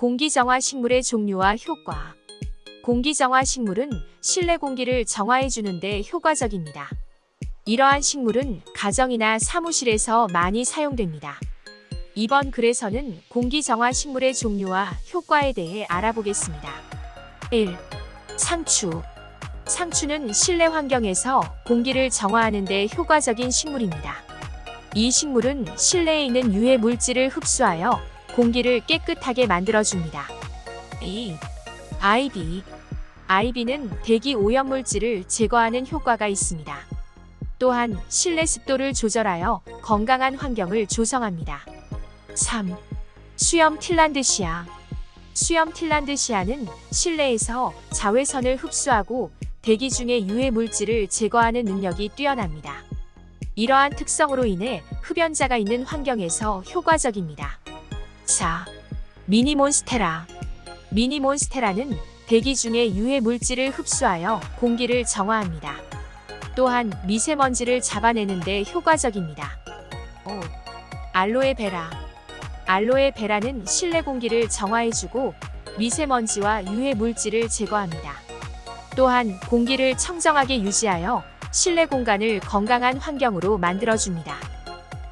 공기정화 식물의 종류와 효과. 공기정화 식물은 실내 공기를 정화해 주는 데 효과적입니다. 이러한 식물은 가정이나 사무실에서 많이 사용됩니다. 이번 글에서는 공기정화 식물의 종류와 효과에 대해 알아보겠습니다. 1. 상추. 상추는 실내 환경에서 공기를 정화하는 데 효과적인 식물입니다. 이 식물은 실내에 있는 유해 물질을 흡수하여 공기를 깨끗하게 만들어줍니다. 2. 아이비. 아이비는 대기 오염 물질을 제거하는 효과가 있습니다. 또한 실내 습도를 조절하여 건강한 환경을 조성합니다. 3. 수염 틸란드시아. 수염 틸란드시아는 실내에서 자외선을 흡수하고 대기 중의 유해 물질을 제거하는 능력이 뛰어납니다. 이러한 특성으로 인해 흡연자가 있는 환경에서 효과적입니다. 4. 미니몬스테라. 미니몬스테라는 대기 중의 유해 물질을 흡수하여 공기를 정화합니다. 또한 미세먼지를 잡아내는데 효과적입니다. 5. 알로에베라. 알로에베라는 실내 공기를 정화해주고 미세먼지와 유해 물질을 제거합니다. 또한 공기를 청정하게 유지하여 실내 공간을 건강한 환경으로 만들어줍니다.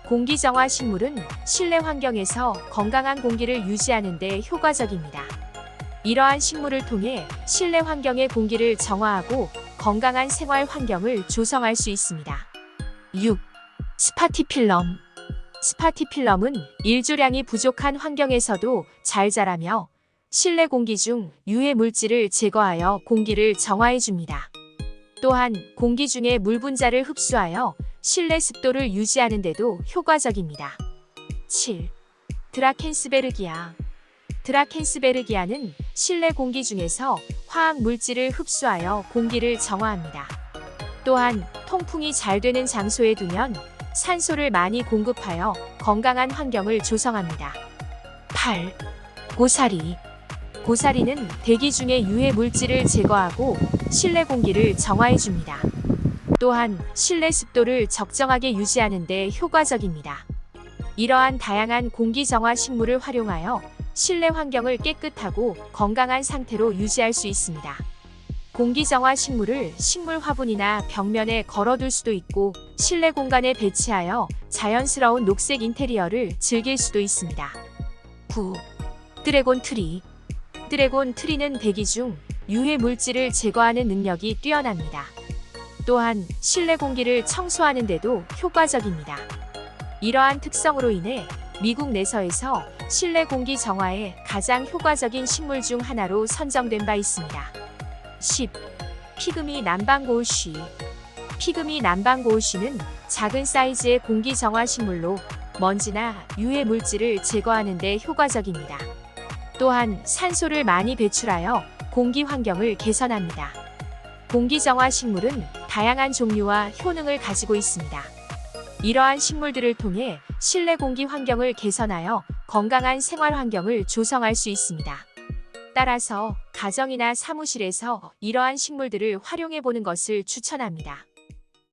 공기정화 식물은 실내 환경에서 건강한 공기를 유지하는 데 효과적입니다. 이러한 식물을 통해 실내 환경의 공기를 정화하고 건강한 생활 환경을 조성할 수 있습니다. 6. 스파티필럼. 스파티필럼은 일조량이 부족한 환경에서도 잘 자라며 실내 공기 중 유해 물질을 제거하여 공기를 정화해 줍니다. 또한 공기 중에 물 분자를 흡수하여 실내 습도를 유지하는 데도 효과적입니다. 7. 드라켄스베르기아. 드라켄스베르기아는 실내 공기 중에서 화학 물질을 흡수하여 공기를 정화합니다. 또한 통풍이 잘 되는 장소에 두면 산소를 많이 공급하여 건강한 환경을 조성합니다. 8. 고사리. 고사리는 대기 중의 유해 물질을 제거하고 실내 공기를 정화해 줍니다. 또한 실내 습도를 적정하게 유지하는 데 효과적입니다. 이러한 다양한 공기 정화 식물을 활용하여 실내 환경을 깨끗하고 건강한 상태로 유지할 수 있습니다. 공기 정화 식물을 식물 화분이나 벽면에 걸어둘 수도 있고 실내 공간에 배치하여 자연스러운 녹색 인테리어를 즐길 수도 있습니다. 9. 드래곤 트리. 드래곤 트리는 대기 중 유해 물질을 제거하는 능력이 뛰어납니다. 또한 실내 공기를 청소하는 데도 효과적입니다. 이러한 특성으로 인해 미국 내서에서 실내 공기 정화에 가장 효과적인 식물 중 하나로 선정된 바 있습니다. 10. 피그미 남방고울쉬 피그미 남방고울쉬는 작은 사이즈의 공기 정화 식물로 먼지나 유해 물질을 제거하는 데 효과적입니다. 또한 산소를 많이 배출하여 공기 환경을 개선합니다. 공기 정화 식물은 다양한 종류와 효능을 가지고 있습니다. 이러한 식물들을 통해 실내 공기 환경을 개선하여 건강한 생활 환경을 조성할 수 있습니다. 따라서 가정이나 사무실에서 이러한 식물들을 활용해 보는 것을 추천합니다.